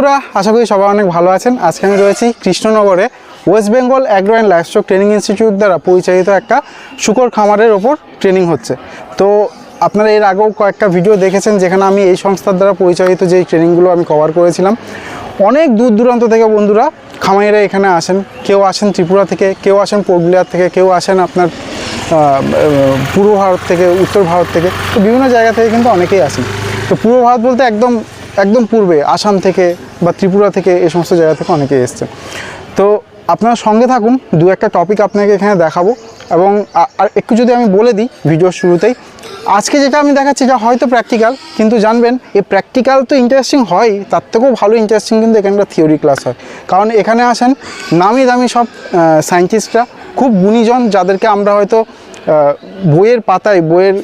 বন্ধুরা, আশা করি সবাই অনেক ভালো আছেন। আজকে আমি রয়েছি কৃষ্ণনগরে West Bengal agro and livestock training institute দ্বারা পরিচালিত একটা শুকর খামারের ওপর ট্রেনিং হচ্ছে। তো আপনারা এর আগেও কয়েকটা ভিডিও দেখেছেন যেখানে আমি এই সংস্থার দ্বারা পরিচালিত যেই ট্রেনিংগুলো আমি কভার করেছিলাম। অনেক দূর দূরান্ত থেকে বন্ধুরা খামারিরা এখানে আসেন। কেউ আসেন ত্রিপুরা থেকে, কেউ আসেন পুরুলিয়ার থেকে, কেউ আসেন আপনার পূর্ব ভারত থেকে, উত্তর ভারত থেকে। তো বিভিন্ন জায়গা থেকে কিন্তু অনেকেই আসেন। তো পূর্ব ভারত বলতে একদম একদম পূর্বে, আসাম থেকে বা ত্রিপুরা থেকে এই সমস্ত জায়গা থেকে অনেকে এসছে। তো আপনারা সঙ্গে থাকুন, দু একটা টপিক আপনাকে এখানে দেখাবো এবং আর একটু যদি আমি বলে দিই ভিডিওর শুরুতেই, আজকে যেটা আমি দেখাচ্ছি এটা হয়তো প্র্যাকটিক্যাল কিন্তু জানবেন এই প্র্যাকটিক্যাল তো ইন্টারেস্টিং হয়, তার থেকেও ভালো ইন্টারেস্টিং কিন্তু এখানকার থিওরি ক্লাস হয়। কারণ এখানে আসেন নামি দামি সব সায়েন্টিস্টরা খুব গুণীজন যাদেরকে আমরা হয়তো বইয়ের পাতায়, বইয়ের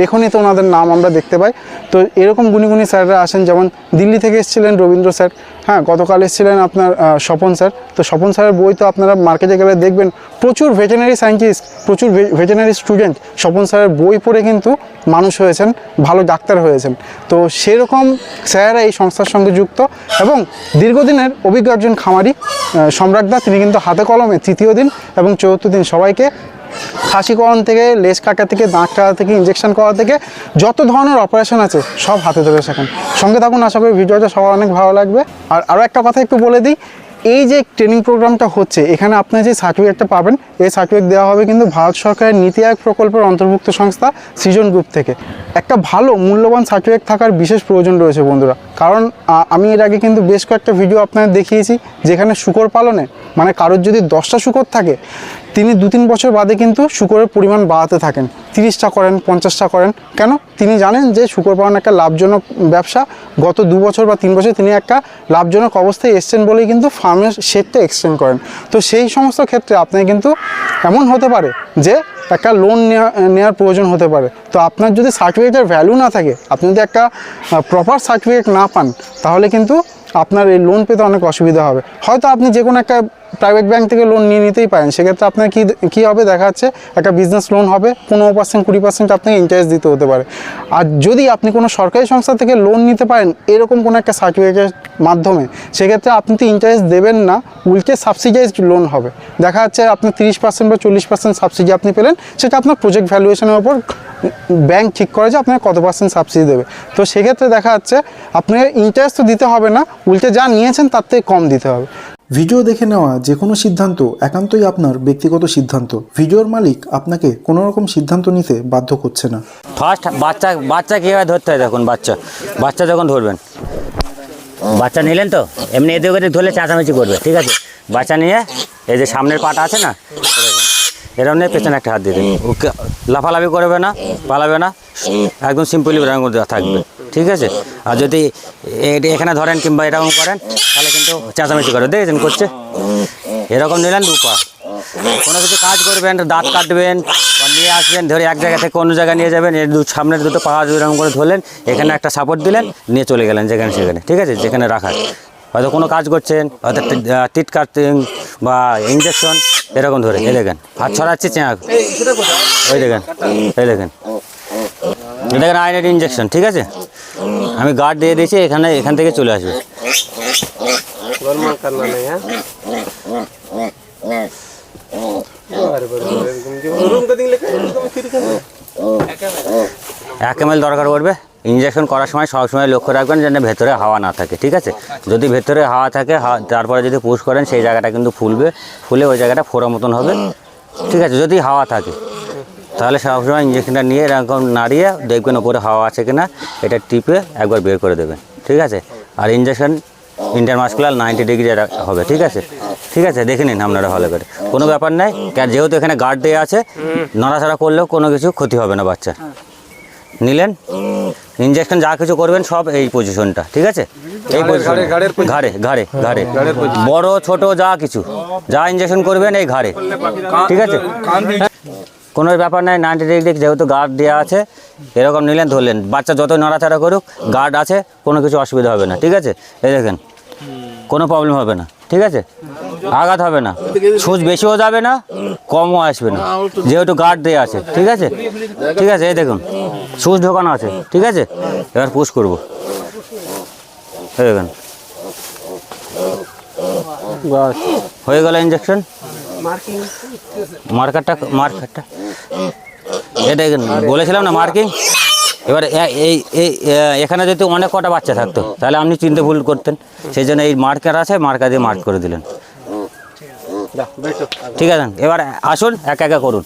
লেখনীতে ওনাদের নাম আমরা দেখতে পাই। তো এরকম গুণী গুণী স্যাররা আসেন, যেমন দিল্লি থেকে এসেছিলেন রবীন্দ্র স্যার হ্যাঁ গতকাল এসেছিলেন আপনার স্বপন স্যার। তো স্বপন স্যারের বই তো আপনারা মার্কেটে গেলে দেখবেন, প্রচুর ভেটেনারি সায়েন্টিস্ট প্রচুর ভেটেনারি স্টুডেন্ট স্বপন স্যারের বই পড়ে কিন্তু মানুষ হয়েছেন, ভালো ডাক্তার হয়েছেন। তো সেরকম স্যারেরা এই সংস্থার সঙ্গে যুক্ত এবং দীর্ঘদিনের অভিজ্ঞ একজন খামারি সম্রাটদা তিনি কিন্তু হাতে কলমে তৃতীয় দিন এবং চতুর্থ দিন সবাইকে খাসিকরণ থেকে, লেজ কাটা থেকে, দাঁত কাটা থেকে ইঞ্জেকশন করা থেকে, যত ধরনের অপারেশন আছে, সব হাতে ধরে শেখান সঙ্গে থাকুন, আশা করি ভিডিওটা সবার অনেক ভালো লাগবে। আর আরও একটা কথা একটু বলে দিই, এই যে ট্রেনিং প্রোগ্রামটা হচ্ছে, এখানে আপনি যে সার্টিফিকেটটা পাবেন, এই সার্টিফিকেট দেওয়া হবে কিন্তু ভারত সরকারের নীতি আয়োগ প্রকল্পের অন্তর্ভুক্ত সংস্থা সৃজন গ্রুপ থেকে। একটা ভালো, মূল্যবান সার্টিফিকেট থাকার বিশেষ প্রয়োজন রয়েছে বন্ধুরা। কারণ আমি এর আগে কিন্তু বেশ কয়েকটা ভিডিও আপনাদের দেখিয়েছি, যেখানে শুকর পালনে মানে কারোর যদি দশটা শুকর থাকে, তিনি দু তিন বছর বাদে কিন্তু শুকরের পরিমাণ বাড়াতে থাকেন। তিরিশটা করেন, পঞ্চাশটা করেন। কেন? তিনি জানেন যে শুকর পালন একটা লাভজনক ব্যবসা। গত দু বছর বা তিন বছর তিনি একটা লাভজনক অবস্থায় এসছেন বলেই কিন্তু ফার্মের শেডটা এক্সটেন্ড করেন। তো সেই সমস্ত ক্ষেত্রে আপনি কিন্তু এমন হতে পারে যে একটা লোন নেওয়া নেওয়ার প্রয়োজন হতে পারে। তো আপনার যদি সার্টিফিকেটের ভ্যালু না থাকে, আপনি যদি একটা প্রপার সার্টিফিকেট না পান, তাহলে কিন্তু আপনার এই লোন পেতে অনেক অসুবিধা হবে। হয়তো আপনি যে কোনো একটা প্রাইভেট ব্যাংক থেকে লোন নিয়ে নিতেই পারেন। সেক্ষেত্রে আপনার কী কী হবে? দেখা যাচ্ছে একটা বিজনেস লোন হবে, পনেরো পার্সেন্ট কুড়ি পার্সেন্ট আপনাকে ইন্টারেস্ট দিতে হতে পারে। আর যদি আপনি কোনো সরকারি সংস্থা থেকে লোন নিতে পারেন, এরকম কোনো একটা সার্টিফিকেটের মাধ্যমে, সেক্ষেত্রে আপনি তো ইন্টারেস্ট দেবেন না, উল্টে সাবসিডাইজড লোন হবে। দেখা যাচ্ছে আপনি তিরিশ পার্সেন্ট বা চল্লিশ পার্সেন্ট সাবসিডি আপনি পেলেন, সেটা আপনার প্রজেক্ট ভ্যালুয়েশনের ওপর ব্যাংক ঠিক করে যে আপনাকে কত পার্সেন্ট সাবসিডি দেবে। তো সেক্ষেত্রে দেখা যাচ্ছে, আপনাকে ইন্টারেস্ট তো দিতে হবে না, উল্টে যা নিয়েছেন তার থেকে কম দিতে হবে। ভিডিও দেখে নেওয়া যে কোনো সিদ্ধান্ত একান্তই আপনার ব্যক্তিগত সিদ্ধান্ত। ভিডিওর মালিক আপনাকে কোনো রকম সিদ্ধান্ত নিতে বাধ্য করছে না। ফার্স্ট বাচ্চা বাচ্চা কীভাবে ধরতে হয় দেখুন বাচ্চা। বাচ্চা যখন ধরবেন বাচ্চা নিলেন তো এমনি এদিকে ওদিক ধরলে চেঁচামেচি করবে ঠিক আছে? বাচ্চা নিয়ে এই যে সামনের পাটা আছে না এরকম নিয়ে পেছনে একটা হাত দিয়ে দেবে। ওকে। লাফালাফি করবে না পালাবে না একদম সিম্পলি থাকবে। ঠিক আছে? আর যদি এখানে ধরেন কিংবা এরকম করেন, তাহলে কিন্তু চেঁচামেচি করে। দেখেছেন, করছে? এরকম নিলেন দু পা। কোনো কিছু কাজ করবেন, দাঁত কাটবেন নিয়ে আসবেন, ধরে এক জায়গা থেকে অন্য জায়গায় নিয়ে যাবেন, এর দু সামনের দুটো পা এরকম করে ধরলেন, এখানে একটা সাপোর্ট দিলেন, নিয়ে চলে গেলেন যেখানে সেখানে, ঠিক আছে? যেখানে রাখার। হয়তো কোনো কাজ করছেন, হয়তো টিট কাটিং বা ইঞ্জেকশন এরকম ধরে, এই দেখেন। হাত ছড়াচ্ছি, চেঁয়া ওই দেখেন, এই দেখেন। দেখেন আয়নের ইঞ্জেকশন ঠিক আছে? আমি গার্ড দিয়ে দিয়েছি, এখানে, এখান থেকে চলে আসবে। এক এম দরকার পড়বে। ইঞ্জেকশন করার সময় সবসময় লক্ষ্য রাখবেন যেন ভেতরে হাওয়া না থাকে, ঠিক আছে? যদি ভেতরে হাওয়া থাকে তারপরে যদি পুশ করেন, সেই জায়গাটা কিন্তু ফুলবে, ফুলে ওই জায়গাটা ফোড়া মতন হবে, ঠিক আছে? যদি হাওয়া থাকে। তাহলে সবসময় ইঞ্জেকশনটা নিয়ে এরকম নাড়িয়ে দেখবেন ওপরে হাওয়া আছে কিনা এটা টিপে একবার বের করে দেবেন ঠিক আছে? আর ইঞ্জেকশন ইন্টারমাস্কুলার নাইনটি ডিগ্রি হবে ঠিক আছে? ঠিক আছে দেখে নিন আপনারা ভালো করে। কোনো ব্যাপার নাই কারণ যেহেতু এখানে গার্ড দেওয়া আছে নড়াচড়া করলেও কোনো কিছু ক্ষতি হবে না বাচ্চা। নিলেন? ইঞ্জেকশন যা কিছু করবেন সব এই পজিশনটা ঠিক আছে? এই পজিশন ঘাড়ে ঘাড়ে ঘাড়ে বড় ছোট যা কিছু যা ইঞ্জেকশন করবেন এই ঘাড়ে ঠিক আছে? কোনো ব্যাপার নাই নাইনটি ডিগ্রি যেহেতু গার্ড দেওয়া আছে এরকম নিলেন ধরলেন। বাচ্চা যত নড়াচড়া করুক গার্ড আছে কোনো কিছু অসুবিধা হবে না ঠিক আছে? এই দেখেন কোনো প্রবলেম হবে না ঠিক আছে? আঘাত হবে না। সুচ বেশিও যাবে না কমও আসবে না যেহেতু গার্ড দেওয়া আছে ঠিক আছে? ঠিক আছে এই দেখুন সুচ ঢোকানো আছে ঠিক আছে? এবার পুশ করব। এই দেখুন। হয়ে গেল ইঞ্জেকশন মার্কারটা মার্কারটা এটা বলেছিলাম না মার্কিং? এবার এই এই এখানে যদি অনেক কটা বাচ্চা থাকতো তাহলে আপনি চিন্তা ভুল করতেন। সেই জন্য এই মার্কার আছে মার্কা দিয়ে মার্ক করে দিলেন। ঠিক আছে এবার আসুন এক একা করুন।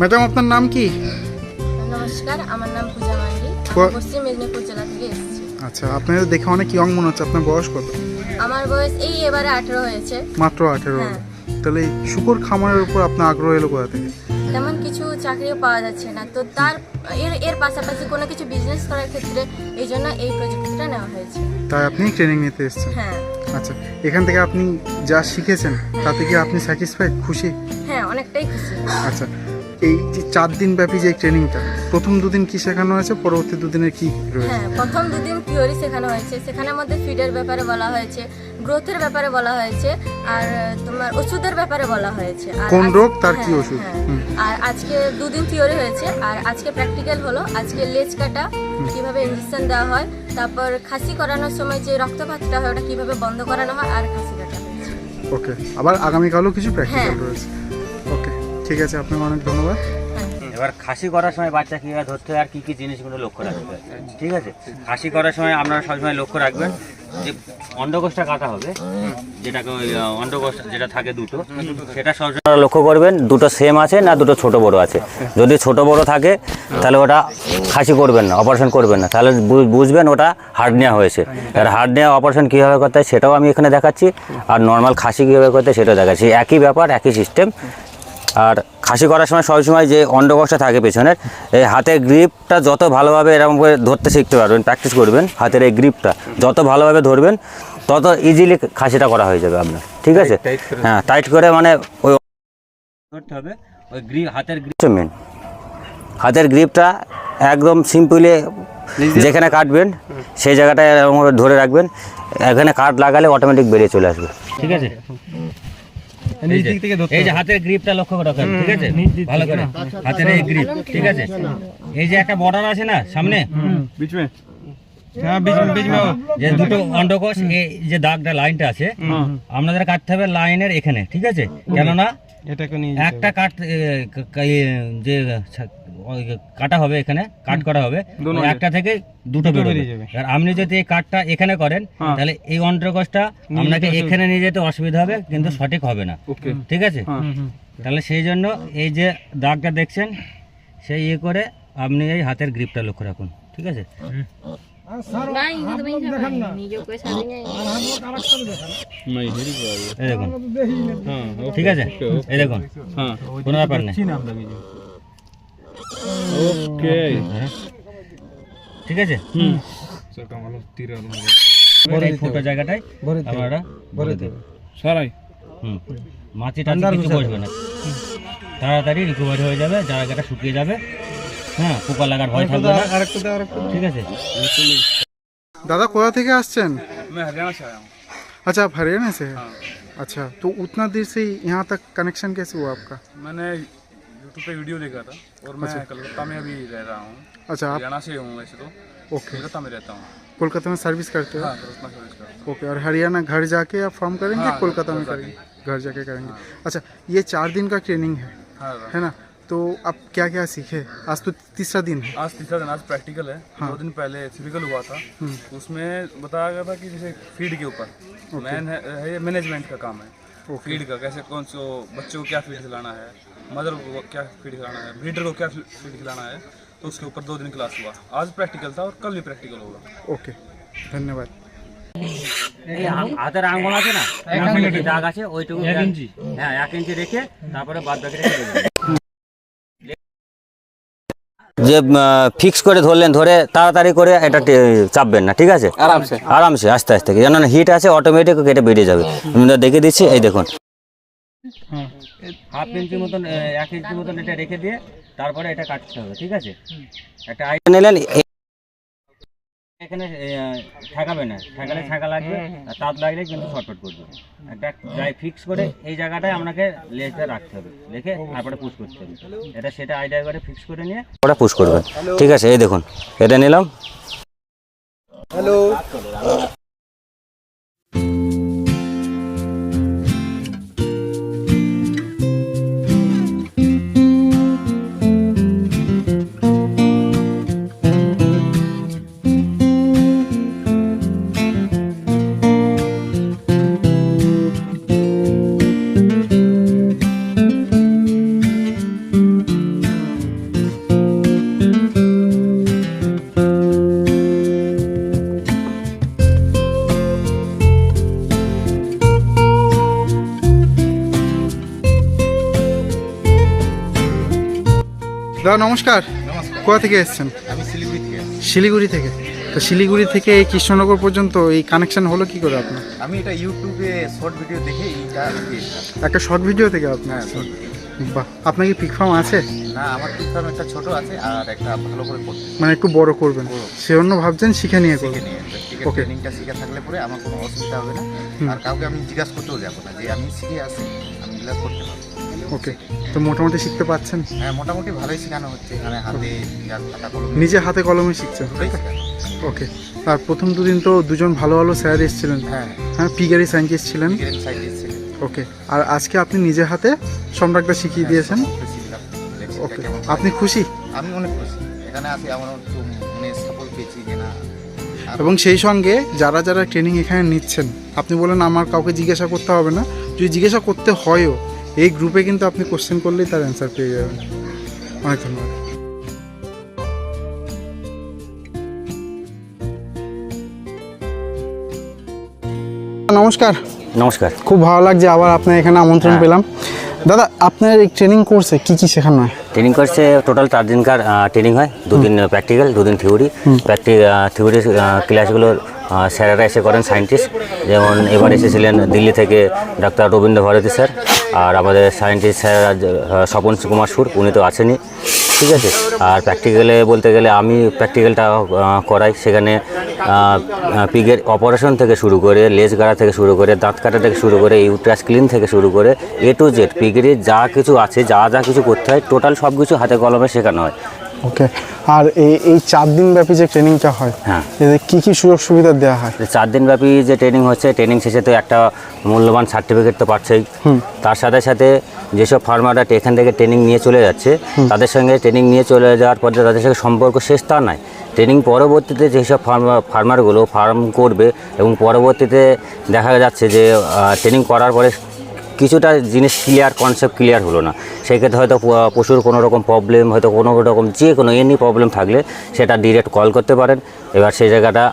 ম্যাডাম আপনার নাম কি? নমস্কার আমার নাম পূজা মান্ডি। পশ্চিম মেদিনীপুর জেলা থেকে এসেছি। আচ্ছা আপনাদের দেখে অনেক ইয়ং মনে হচ্ছে। আপনার বয়স কত? আমার বয়স এই এবারে আঠেরো হয়েছে। মাত্র আঠেরো। হ্যাঁ। তাহলে শুকর খামারের উপর আপনার আগ্রহ এলো কোথা থেকে? তেমন কিছু চাকরিও পাওয়া যাচ্ছে না। তো তার এর এর পাশাপাশি কোনো কিছু বিজনেস করার ক্ষেত্রে এই জন্য এই প্রজেক্টটা নেওয়া হয়েছে। তাই আপনি ট্রেনিং নিতে এসেছেন? হ্যাঁ। আচ্ছা এখান থেকে আপনি যা শিখেছেন তাতে কি আপনি স্যাটিসফাইড খুশি? হ্যাঁ অনেকটাই খুশি। আচ্ছা এই যে চার দিন ব্যাপী যে ট্রেনিংটা প্রথম দুদিন কি শেখানো হয়েছে পরবর্তী দুদিনের কি রয়েছে? হ্যাঁ প্রথম দুদিন থিওরি শেখানো হয়েছে। সেখানের মধ্যে ফিডের ব্যাপারে বলা হয়েছে গ্রোথের ব্যাপারে বলা হয়েছে আর তোমার ওষুধের ব্যাপারে বলা হয়েছে। আর কোন রোগ, তার কি হ্যাঁ, ওষুধ? হ্যাঁ। আর আজকে দুদিন থিওরি হয়েছে আর আজকে প্র্যাকটিক্যাল হলো। আজকে লেজ কাটা কীভাবে ইঞ্জেকশন দেওয়া হয় তারপর খাসি করানোর সময় যে রক্তপাতটা হয় ওটা কীভাবে বন্ধ করানো হয় আর খাসি কাটা ওকে আবার আগামীকালও কিছু প্র্যাকটিক্যাল। রয়েছে। ঠিক আছে, আপনাকে অনেক ধন্যবাদ। এবার খাসি করার সময় বাচ্চা কীভাবে ধরতে হয় আর কী কী জিনিসগুলো লক্ষ্য রাখতে হয়। ঠিক আছে? খাসি করার সময় আপনারা সবসময় লক্ষ্য রাখবেন যে অন্ডকোষটা কাটা হবে, যেটাকে ওই অন্ডকোষ যেটা থাকে দুটো, সেটা সবসময় লক্ষ্য করবেন, দুটো সেম আছে না দুটো ছোট বড় আছে। যদি ছোট বড় থাকে, তাহলে ওটা খাসি করবেন না, অপারেশন করবেন না। তাহলে বুঝবেন ওটা হার্ডনিয়া হয়েছে। আর হার্ডনিয়া অপারেশন কীভাবে করতে হয়, সেটাও আমি এখানে দেখাচ্ছি। আর নর্মাল খাসি কীভাবে করতে হয়, সেটাও দেখাচ্ছি। একই ব্যাপার, একই সিস্টেম আর খাসি করার সময় সবসময় যে অন্ডকোষটা থাকে পেছনের এই হাতের গ্রিপটা যত ভালোভাবে এরকম করে ধরতে শিখতে পারবেন প্র্যাকটিস করবেন হাতের এই গ্রিপটা যত ভালোভাবে ধরবেন তত ইজিলি খাসিটা করা হয়ে যাবে আপনার। ঠিক আছে? হ্যাঁ টাইট করে মানে ওই ধরতে হবে ওই গ্রিপ হাতের গ্রিপ মেন হাতের গ্রিপটা একদম সিম্পলি যেখানে কাটবেন সেই জায়গাটায় ধরে রাখবেন এখানে কাট লাগালে অটোমেটিক বেরিয়ে চলে আসবে। ঠিক আছে? এই যে হাতের গ্রিপটা লক্ষ্য ঠিক আছে? ভালো করে। হাতের এই গ্রিপ ঠিক আছে? আচ্ছা, আচ্ছা, আচ্ছা। এই যে একটা বর্ডার আছে না সামনে? হ্যাঁ, যে দুটো যে দাগটা লাইনটা আছে আপনাদের কাটতে হবে লাইনের এখানে ঠিক আছে? কেননা একটা কাট যে কাটা হবে এখানে কাট করা হবে। মানে একটা থেকে দুটো বেরোবে। আর আপনি যদি এই কাটটা এখানে করেন তাহলে এই অন্ড্রকসটা আপনাকে এখানে নিয়ে যেতে অসুবিধা হবে কিন্তু সঠিক হবে না। ঠিক আছে? তাহলে সেই জন্য এই যে দাগটা দেখছেন সেই ইয়ে করে আপনি এই হাতের গ্রিপটা লক্ষ্য রাখুন। ঠিক আছে? ঠিক আছে? এই দেখুন। কোনো ব্যাপার নেই। ओके হ্যাঁ। ঠিক আছে सर का मतलब तीर এবার এই ফুটো জায়গাটায় আপনারা ভরে দেবেন सारा হুম মাছিটা কিছু বসবে না তাড়াতাড়ি রিকভারি হয়ে যাবে জায়গাটা শুকিয়ে যাবে হ্যাঁ পোকা লাগার ভয় থাকবে না ঠিক আছে दादा कोथा থেকে আসছেন मैं हरियाणा से आया हूँ अच्छा आप हरियाणा से हैं अच्छा तो उतना देर से यहाँ तक कनेक्शन कैसे हुआ आपका मैंने यूट्यूब पे वीडियो देखा था और मैं अच्छा। कलकत्ता में अभी रह रहा हूँ। अच्छा आप हरियाणा से हूँ वैसे तो। ओके। कलकत्ता में रहता हूँ। कोलकाता में सर्विस करते हो? हाँ सर्विस ओके और हरियाणा घर जाके आप फॉर्म करेंगे हाँ, कोलकाता में करेंगे? घर जाके करेंगे। अच्छा ये चार दिन का ट्रेनिंग है हाँ है। ना? तो आप क्या क्या सीखे? आज तो तीसरा दिन है। आज तीसरा दिन आज प्रैक्टिकल है। हाँ। दो दिन पहले फ़िज़िकल हुआ था। उसमें बताया गया था कि जैसे फ़ीड के ऊपर। मैन है, है मैनेजमेंट का काम है। फीड का कैसे कौन से बच्चों को क्या फीड खिलाना है मदर को क्या फीड खिलाना है ब्रीडर को क्या फीड खिलाना है तो उसके ऊपर दो दिन क्लास हुआ आज प्रैक्टिकल था और कल भी प्रैक्टिकल होगा ओके धन्यवाद এই হা- হাতের আঙ্গুল আছে না আঙ্গুলে যে দাগ আছে ওইটুকু এক ইঞ্চি হ্যাঁ এক ইঞ্চি রেখে তারপরে বাদ বাকি রেখে যে ফিক্স করে ধরলেন ধরে তাড়াতাড়ি করে এটা চাপবেন না ঠিক আছে? আরামসে। আরামসে আস্তে আস্তে যেন হিট আছে অটোমেটিক কেটে বেরিয়ে যাবে। আমি দেখে দিচ্ছি এই দেখুন। হাফ ইঞ্চি মতন এক ইঞ্চি মতন এটা রেখে দিয়ে তারপরে এটা কাটতে হবে ঠিক আছে? একটা আইডিয়া নিলেন এখানে ঠেকাবে না। ঠেকালে ঠেকা লাগবে আর তাপ লাগলে কিন্তু শর্টকাট করবে একটা যাই ফিক্স করে এই জায়গাটায় আপনাকে লেজটা রাখতে হবে। রেখে তারপরে পুশ করতে হবে। এটা সেটা আইডিয়া করে ফিক্স করে নিয়ে ওটা পুশ করবে। ঠিক আছে এই দেখুন। এটা নিলাম। দাদা নমস্কার। কোথা থেকে এসেছেন? আমি শিলিগুড়ি থেকে শিলিগুড়ি থেকে। তো শিলিগুড়ি থেকে এই কৃষ্ণনগর পর্যন্ত এই কানেকশন হলো কি করে আপনার? আমি এটা ইউটিউবে শর্ট ভিডিও দেখে একটা শর্ট ভিডিও থেকে আপনার? হ্যাঁ। বাহ আপনার কি পিক ফার্ম আছে? না আমার পিকফার্ম একটা ছোট আছে আর একটা ভালো করে করতে মানে একটু বড় করবেন। সে অন্য ভাবছেন শিখে নিয়ে করবেন। নিয়ে ট্রেনিংটা শিখে থাকলে পরে আমার কোনো অসুবিধা হবে না। আর কাউকে আমি জিজ্ঞাসা করতেও যাব না যে আমি শিখে আসি আমি করতে পারব। ওকে তো মোটামুটি শিখতে পাচ্ছেন হ্যাঁ মোটামুটি ভালোই শেখানো হচ্ছে এখানে হাতে খাতা কলম নিজে হাতে কলমে শিখছেন? ওকে আর প্রথম দুদিন তো দুজন ভালো ভালো স্যার এসেছিলেন। হ্যাঁ। হ্যাঁ পিগারি সায়েন্টিস্ট ছিলেন। ওকে আর আজকে আপনি নিজে হাতে সম্রাটটা শিখিয়ে দিয়েছেন? ওকে আপনি খুশি? আমি অনেক খুশি। এখানে আসি আমার মানে সাপোর্ট পেয়েছি যে না। এবং সেই সঙ্গে যারা যারা ট্রেনিং এখানে নিচ্ছেন আপনি বলেন আমার কাউকে জিজ্ঞাসা করতে হবে না। যদি জিজ্ঞাসা করতে হয়ও এই গ্রুপে কিন্তু আপনি কোশ্চেন করলেই তার অ্যান্সার পেয়ে যাবেন। অনেক ধন্যবাদ। নমস্কার। নমস্কার। খুব ভালো লাগছে আবার আপনার এখানে আমন্ত্রণ হ্যাঁ। পেলাম। দাদা আপনার এই ট্রেনিং কোর্সে কি কি শেখানো হয়? ট্রেনিং কোর্সে টোটাল চার দিনকার ট্রেনিং হয়। দুদিন প্র্যাকটিক্যাল দুদিন থিওরি প্র্যাকটি থিওরি ক্লাসগুলো স্যারেরা এসে করেন সায়েন্টিস্ট যেমন এবার এসেছিলেন দিল্লি থেকে ডাক্তার রবীন্দ্র ভারতী স্যার। আর আমাদের সায়েন্টিস্ট স্যার স্বপন কুমার সুর, উনি তো আছেনই, ঠিক আছে? আর প্র্যাকটিক্যালে বলতে গেলে আমি প্র্যাকটিক্যালটা করাই। সেখানে পিগের অপারেশন থেকে শুরু করে, লেজ গাড়া থেকে শুরু করে, দাঁত কাটা থেকে শুরু করে ইউট্রাস ক্লিন থেকে শুরু করে এ টু জেড পিগের যা কিছু আছে, যা যা কিছু করতে হয় টোটাল সব কিছু হাতে কলমে শেখানো হয়। ওকে আর এই এই চার দিন ব্যাপী যে ট্রেনিংটা হয় হ্যাঁ। কি কি সুযোগ সুবিধা দেওয়া হয়? চার দিনব্যাপী যে ট্রেনিং হচ্ছে ট্রেনিং শেষে তো একটা মূল্যবান সার্টিফিকেট তো পাচ্ছেই। তার সাথে সাথে যেসব ফার্মাররা এখান থেকে ট্রেনিং নিয়ে চলে যাচ্ছে তাদের সঙ্গে ট্রেনিং নিয়ে চলে যাওয়ার পর তাদের সঙ্গে সম্পর্ক শেষ তা নয়। ট্রেনিং পরবর্তীতে যেসব ফার্মার ফার্মারগুলো ফার্ম করবে এবং পরবর্তীতে দেখা যাচ্ছে যে ট্রেনিং করার পরে কিছুটা জিনিস ক্লিয়ার কনসেপ্ট ক্লিয়ার হলো না। সেক্ষেত্রে হয়তো পশুর কোনো রকম প্রবলেম হয়তো কোনো রকম যে কোনো এনি প্রবলেম থাকলে সেটা ডিরেক্ট কল করতে পারেন। এবার সেই জায়গাটা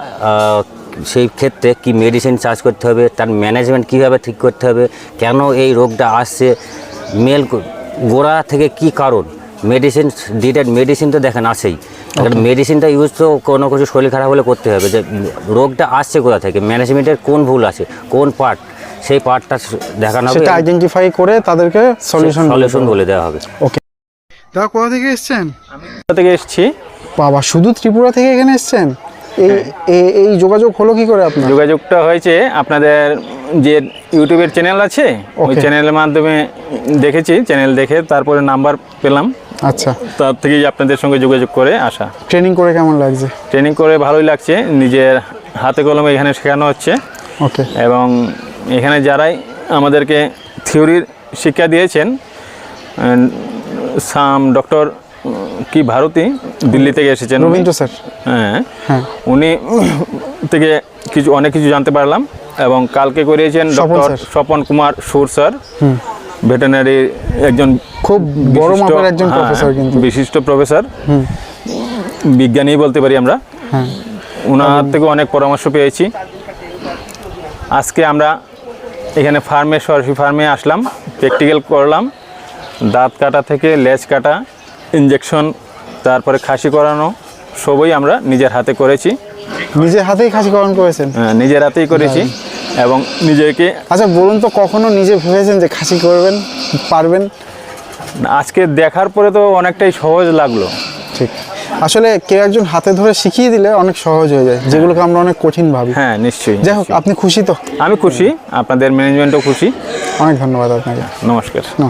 সেই ক্ষেত্রে কি মেডিসিন চার্জ করতে হবে তার ম্যানেজমেন্ট কীভাবে ঠিক করতে হবে কেন এই রোগটা আসছে মেল গোড়া থেকে কি কারণ? মেডিসিন ডিরেক্ট মেডিসিন তো দেখেন আসেই মেডিসিনটা ইউজ তো কোনো কিছু শরীর খারাপ হলে করতে হবে যে রোগটা আসছে কোথা থেকে? ম্যানেজমেন্টের কোন ভুল আছে? কোন পার্ট সেই পার্টটা দেখানো হবে সেটা আইডেন্টিফাই করে তাদেরকে সলিউশন সলিউশন বলে দেওয়া হবে। ওকে দাদা কোথা থেকে এসেছেন? কোথা থেকে এসেছি? বাবা শুধু ত্রিপুরা থেকে এখানে এসেছেন? এই এ- এই যোগাযোগ হলো কি করে আপনার? যোগাযোগটা হয়েছে আপনাদের যে ইউটিউবের চ্যানেল আছে ওই চ্যানেলের মাধ্যমে দেখেছি চ্যানেল দেখে তারপরে নাম্বার পেলাম। আচ্ছা। তার থেকেই আপনাদের সঙ্গে যোগাযোগ করে আসা। ট্রেনিং করে কেমন লাগছে? ট্রেনিং করে ভালোই লাগছে নিজের হাতে কলমে এখানে শেখানো হচ্ছে। ওকে এবং এখানে যারাই আমাদেরকে থিওরির শিক্ষা দিয়েছেন সাম ডক্টর কি ভারতী দিল্লি থেকে এসেছেন রবীন্দ্র স্যার। হ্যাঁ। হ্যাঁ। উনি থেকে কিছু অনেক কিছু জানতে পারলাম এবং কালকে করিয়েছেন ডক্টর স্বপন কুমার সুর স্যার। ভেটেনারি একজন খুব বড় মাপের একজন হ্যাঁ, প্রফেসর কিন্তু। বিশিষ্ট প্রফেসর। বিজ্ঞানী বলতে পারি আমরা। হ্যাঁ। ওনার থেকে অনেক পরামর্শ পেয়েছি। আজকে আমরা এখানে ফার্মে সরাসরি ফার্মে আসলাম প্র্যাকটিক্যাল করলাম দাঁত কাটা থেকে লেজ কাটা ইঞ্জেকশন তারপরে খাসি করানো সবই আমরা নিজের হাতে করেছি। নিজের হাতেই খাসি পালন করেছেন? আহ, নিজের হাতেই করেছি এবং নিজেকে আচ্ছা বলুন তো কখনো নিজে ভেবেছেন যে খাসি করবেন পারবেন? আজকে দেখার পরে তো অনেকটাই সহজ লাগল। আসলে কেউ একজন হাতে ধরে শিখিয়ে দিলে অনেক সহজ হয়ে যায় যেগুলোকে আমরা অনেক কঠিন ভাবি। হ্যাঁ নিশ্চয়ই যাই হোক আপনি খুশি তো? আমি খুশি আপনাদের ম্যানেজমেন্টও খুশি। অনেক ধন্যবাদ আপনাকে। নমস্কার। না